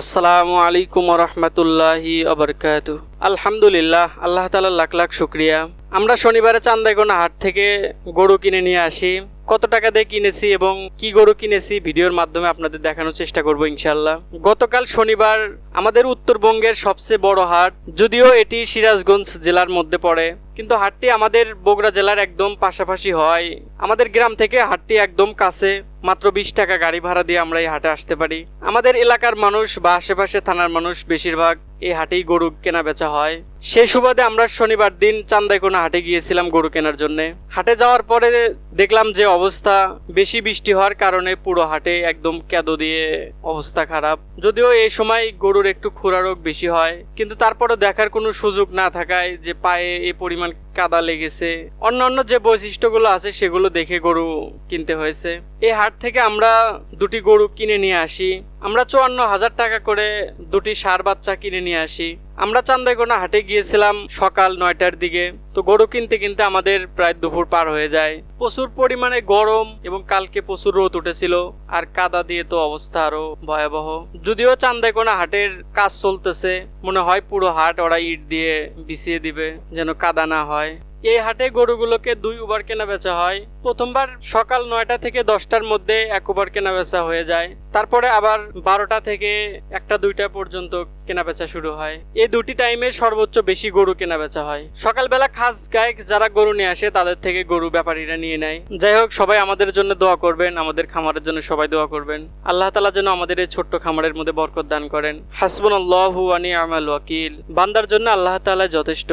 আসসালামু আলাইকুম রহমতুল্লাহি আবরকাত আলহামদুলিল্লাহ, আল্লাহ তালা লাখ লাখ শুক্রিয়া। আমরা শনিবারে চান্দাইগোনা হাট থেকে গরু কিনে নিয়ে আসি। কত টাকা দিয়ে কিনেছি এবং কি গরু কিনেছি ভিডিওর মাধ্যমে আপনাদের দেখানোর চেষ্টা করব ইনশাল্লাহ গতকাল শনিবার আমাদের উত্তরবঙ্গের সবচেয়ে বড় হাট, যদিও এটি সিরাজগঞ্জ জেলার মধ্যে পড়ে। কিন্তু হাটটি আমাদের বগুড়া জেলার একদম পাশাপাশি হয়। আমাদের গ্রাম থেকে হাটটি একদম কাছে, মাত্র বিশ টাকা গাড়ি ভাড়া দিয়ে আমরা এই হাটে আসতে পারি। আমাদের এলাকার মানুষ বা আশেপাশে থানার মানুষ বেশিরভাগ এই হাটেই গরু কেনা বেচা হয়। সেই সুবাদে আমরা শনিবার দিন চান্দাইকোনা হাটে গিয়েছিলাম গরু কেনার জন্য। হাটে যাওয়ার পরে দেখলাম যে অবস্থা বেশি বৃষ্টি হওয়ার কারণে পুরো হাটে একদম কেদো দিয়ে অবস্থা খারাপ। যদিও এই সময় গরুর একটু খুরা রোগ বেশি হয়, কিন্তু তারপরে দেখার কোনো সুযোগ না থাকায় যে পায়ে এই পরিমাণ কাদা লেগেছে। অন্যান্য যে বৈশিষ্ট্যগুলো আছে, সেগুলো দেখে গরু কিনতে হয়েছে। এই হাট থেকে আমরা দুটি গরু কিনে নিয়ে আসি। আমরা চুয়ান্ন হাজার টাকা করে দুটি সার বাচ্চা কিনে নিয়ে আসি। আমরা চান্দাইগোনা হাটে গিয়েছিলাম সকাল নয়টার দিকে। তো গরু কিনতে কিনতে আমাদের প্রায় দুপুর পার হয়ে যায়। প্রচুর পরিমাণে গরম এবং কালকে প্রচুর রোদ উঠেছিল। আর কাদা দিয়ে তো অবস্থা আরও ভয়াবহ। যদিও চান্দাইকোনা হাটের কাজ চলতেছে, মনে হয় পুরো হাট ওরা ইট দিয়ে বিছিয়ে দিবে, যেন কাদা না হয়। এই হাটে গরুগুলোকে দুই ওভার কেনা বেচা হয়। প্রথমবার সকাল নয়টা থেকে দশটার মধ্যে এক ওভার কেনা বেচা হয়ে যায়। তারপরে আবার বারোটা থেকে একটা দুইটা পর্যন্ত কেনা বেচা শুরু হয়। এই দুটি টাইমে সর্বোচ্চ বেশি গরু কেনা বেচা হয়। সকালবেলা খাস গায়ক যারা গরু নিয়ে আসে, তাদের থেকে গরু ব্যাপারীরা নিয়ে নেয়। যাই হোক, সবাই আমাদের জন্য দোয়া করবেন, আমাদের খামারের জন্য সবাই দোয়া করবেন। আল্লাহ তালা যেন আমাদের এই ছোট্ট খামারের মধ্যে বরকত দান করেন। হাসবুন আল্লাহু আমাল ওয়াকিল। বান্দার জন্য আল্লাহ তাআলা যথেষ্ট।